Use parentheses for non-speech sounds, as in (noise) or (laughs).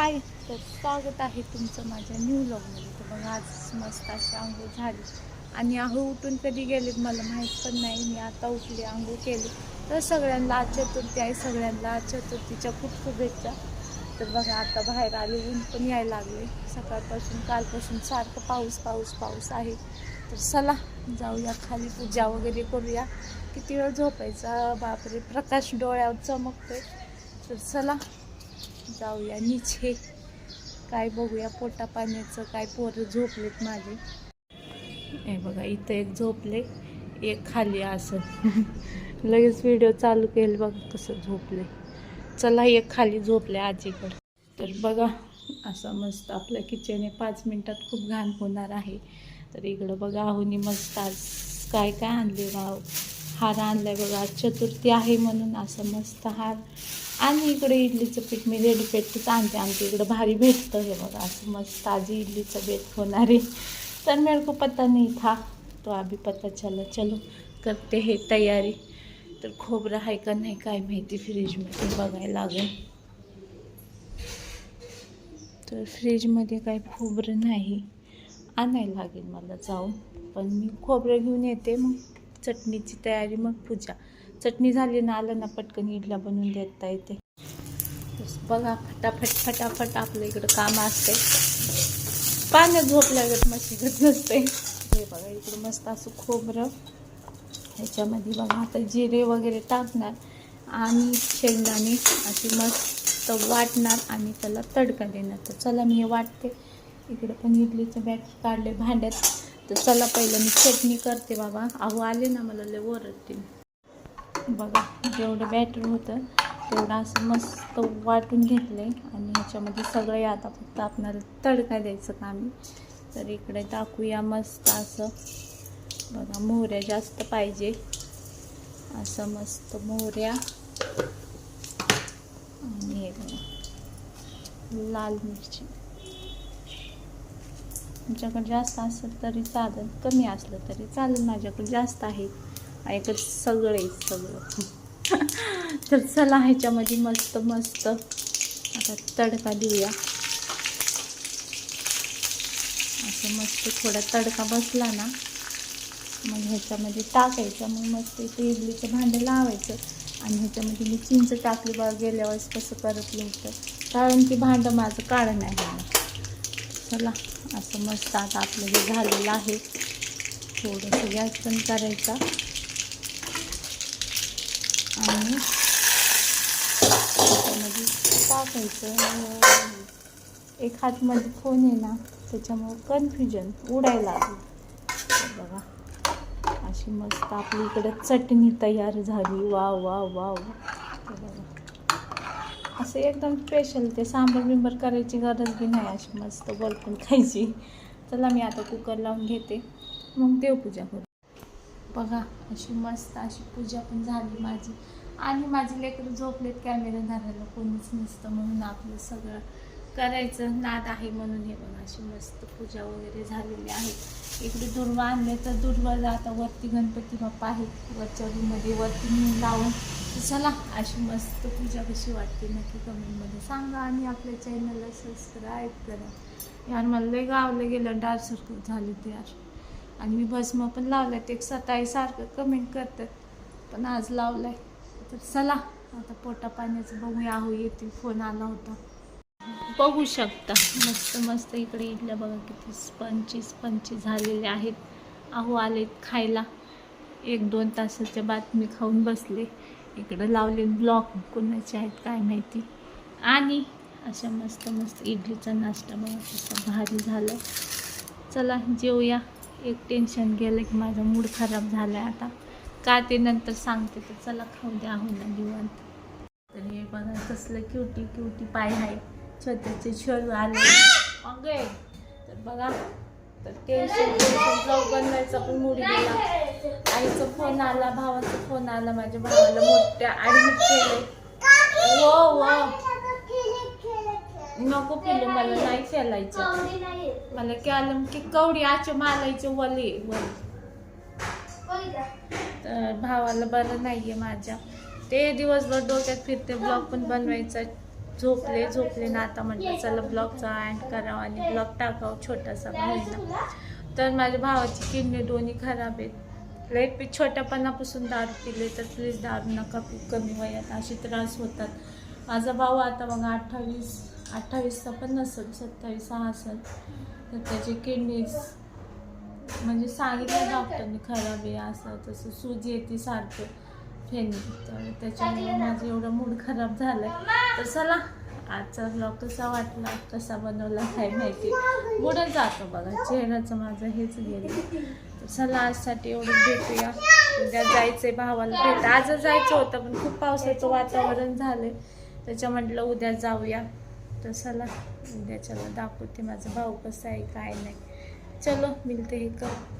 हाय तर स्वागत आहे तुमचं माझ्या न्यू ब्लॉगमध्ये तर मग आज मस्त अशी आंघोळ झाली. आणि आहो उठून कधी गेले मला माहीत पण नाही. मी आता उठले आंघोळ केली. तर सगळ्यांना आज चतुर्थी आहे सगळ्यांना आज चतुर्थीच्या खूप शुभेच्छा. तर बघा आता बाहेर आले ऊन पण यायला लागले. सकाळपासून कालपासून सारखं पाऊस पाऊस पाऊस आहे. तर चला जाऊया खाली पूजा वगैरे करूया. किती वेळ झोपायचा? बापरे प्रकाश डोळ्यावर चमकतोय. तर चला जाऊया निचे काय बघूया पोटा पाण्याचं काय पोरं झोपलेत माझे. हे बघा इथं एक झोपले एक खाली असं. (laughs) लगेच व्हिडिओ चालू केले बघा कसं झोपले. चला एक खाली झोपले आजीकडं. तर बघा असं मस्त आपल्या किचन आहे पाच मिनटात खूप घाण होणार आहे. तर इकडं बघा आहुनी मस्त आज काय काय आणले वाव. हार आणलाय बघा आज चतुर्थी आहे म्हणून असं मस्त हार. आणि इकडे इडलीचं पीठ मी रेडी पेटच आणते. आमच्या इकडं भारी भेटतं हे बघा. असं मस्त ताजी इडलीचं बेट होणार. आहे तर मेरे को पता नहीं था तो अभी पता चला चलो. करते हे तयारी. तर खोबरं आहे का नाही काय माहिती फ्रीजमध्ये बघायला लागेल. तर फ्रीजमध्ये काय खोबरं नाही. आणायला लागेल मला जाऊन. पण मी खोबरं घेऊन येते मग. चटणीची तयारी मग पूजा. चटणी झाली ना आलं ना पटकन इडला बनवून देता येते. बघा फटाफट फटाफट आपलं इकडं काम असते पाण्यात झोपल्यागत मशीगत नसते हे बघा इकडं मस्त असं खोबरं. ह्याच्यामध्ये बघा आता जिरे वगैरे टाकणार आणि शेंगदाणे अशी मस्त वाटणार आणि त्याला तडका देणार. तर चला मी हे वाटते. इकडं पण इडलीचं बॅट काढले भांड्यात. तर चला पहिलं मी चटणी करते बाबा. अहो आले ना मला लय ओरडतील. बघा जेवढं बॅटर होतं तेवढं असं मस्त वाटून घेतलं आहे आणि ह्याच्यामध्ये सगळे आता फक्त आपणाला तडका द्यायचं काम तर इकडे टाकूया मस्त असं. बघा मोहऱ्या जास्त पाहिजे. असं मस्त मोहऱ्या. आणि हे बघा लाल मिरची. तुमच्याकडे जास्त असेल तरी चालेल कमी असलं तरी चालेल माझ्याकडे जास्त आहे. ऐकत सगळं सगळं. (laughs) तर चला ह्याच्यामध्ये मस्त मस्त. आता तडका देऊया. असं मस्त थोडा तडका बसला ना मग ह्याच्यामध्ये टाकायचं मग मस्त इथे इडलीचं भांडं लावायचं. आणि ह्याच्यामध्ये मी चिंच टाकली बघा गेल्या वेळेस कसं करतलं होतं कारण की भांडं माझं काळं नाही चला असं मस्त आता आपलं हे झालेलं आहे. थोडंसं गॅस पण करायचा. आणि त्याच्यामध्ये टाकायचं एक हातमध्ये फोन आहे ना त्याच्यामुळं कन्फ्युजन उडायला लागलं. बघा अशी मस्त आपली इकडं चटणी तयार झाली. वा वा वा वा बघा असं एकदम स्पेशल ते सांबर बिंबर करायची गरज बी नाही अशी मस्त बोलपून खायची. चला मी आता कुकर लावून घेते. मग देवपूजा करू. बघा अशी मस्त अशी पूजा पण झाली माझी. आणि माझी लेकरं झोपलेत कॅमेरा धरायला कोणीच नसतं म्हणून आपलं सगळं करायचं. नाद आहे म्हणून हे बघा अशी मस्त पूजा वगैरे झालेली आहे. इकडे दुर्वा आणले तर दुर्वाला आता वरती गणपती बाप्पा आहेत. वरच्या रूममध्ये वरती नेऊन लावून. चला अशी मस्त पूजा कशी वाटते नक्की कमेंटमध्ये सांगा आणि आपल्या चॅनलला सबस्क्राईब करा. यार मला लय गावलं गेलं डार्क सर्कल झाले ते यार. आणि मी भस्म पण लावल्यात एक सताई सारखं कमेंट करतात. पण आज लावलाय. तर चला आता पोटा पाण्याचं बघूया. आहो येतील फोन आला होता. बघू शकता. मस्त मस्त इकडे इडल्या बघा किती पंचवीस पंचवीस झालेले आहेत. अहो आलेत खायला. एक दोन तासाच्या बात मी खाऊन बसले. इकडं लावले ब्लॉक कोणाचे आहेत काय माहिती. आणि अशा मस्त मस्त इडलीचा नाश्ता बघा कसा भारी झालं चला जेवूया एक टेन्शन गेलं की माझा मूड खराब झाला आहे आता. का ते नंतर सांगते तर चला खाऊ द्या हो ना निवांत. तर हे बघा कसलं क्युटी क्युटी पाय आहे छोट्याचे छोरू आले. अगे तर बघा तर टेन्शन टेन्शन जाऊ बनवायचा पण मूड गेला. आईचा फोन आला भावाचा फोन आला माझ्या भावाला मोठ्या ॲडमिट केलं वो वा. नको पिलू मला नाही खेळायचं. मला कॅलम की कवडी आचे मालायचे वले वली. तर भावाला बरं नाहीये माझ्या. ते दिवसभर डोक्यात फिरते ब्लॉग पण बनवायचा. झोपले झोपले ना आता म्हटलं चला ब्लॉगचा अँड करावं आणि ब्लॉग टाकावं छोटासा का होईना तर माझ्या भावाची किडनी दोन्ही खराब आहेत. लई पी छोट्यापणापासून दारू पिले तर प्लीज दारू नका पिऊ कमी वयात असे त्रास होतात. माझा भाऊ आता मग अठ्ठावीस अठ्ठावीसचा पण नसेल सत्तावीस हा असेल तर त्याची किडनीज म्हणजे सांगितलं डॉक्टरने खराब आहे असं तसं सूज येते सारखं फेनी. तर त्याच्यामुळे माझं एवढं मूड खराब झालं तर चला आजचा ब्लॉग कसा वाटला कसा बनवला काय माहिती. मूडच जातो बघा चेहऱ्याचं माझं हेच गेलं. तर चला आजसाठी एवढं भेटूया. उद्या जायचंय भावाला भेट. आजच जायचं होतं पण खूप पावसाचं वातावरण झालंय. त्याच्या म्हटलं उद्या जाऊया. तर चला उद्याच्याला दाखवते माझा भाऊ कसा आहे काय नाही. चलो मिलते हे कर.